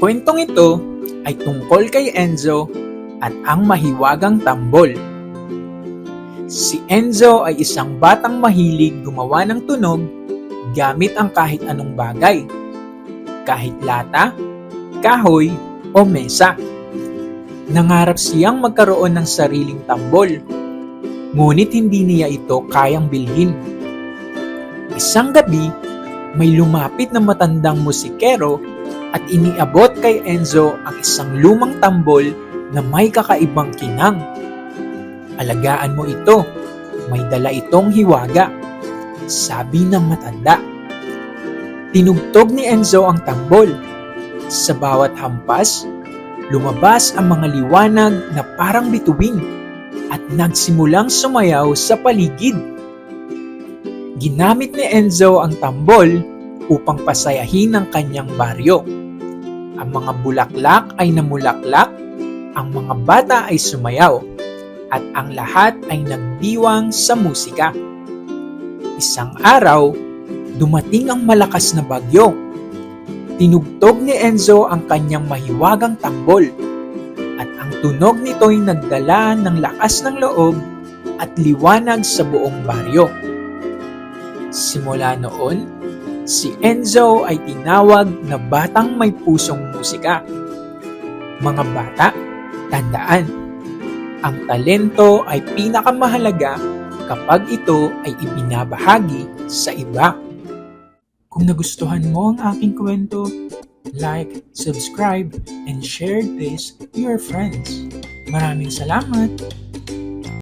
kwentong ito ay tungkol kay Enzo at ang mahiwagang tambol. Si Enzo ay isang batang mahilig gumawa ng tunog gamit ang kahit anong bagay. Kahit lata, kahoy, o mesa. Nangarap siyang magkaroon ng sariling tambol, ngunit hindi niya ito kayang bilhin. Isang gabi, may lumapit na matandang musikero at iniabot kay Enzo ang isang lumang tambol na may kakaibang kinang. Alagaan mo ito, may dala itong hiwaga, sabi ng matanda. Tinugtog ni Enzo ang tambol. Sa bawat hampas, lumabas ang mga liwanag na parang bituin at nagsimulang sumayaw sa paligid. Ginamit ni Enzo ang tambol upang pasayahin ang kanyang baryo. Ang mga bulaklak ay namulaklak, ang mga bata ay sumayaw, at ang lahat ay nagdiwang sa musika. Isang araw, dumating ang malakas na bagyo. Tinugtog ni Enzo ang kanyang mahiwagang tambol at ang tunog nito'y nagdala ng lakas ng loob at liwanag sa buong baryo. Simula noon, si Enzo ay tinawag na batang may pusong musika. Mga bata, tandaan, ang talento ay pinakamahalaga kapag ito ay ibinabahagi sa iba. Kung nagustuhan mo ang aking kwento, like, subscribe, and share this to your friends. Maraming salamat!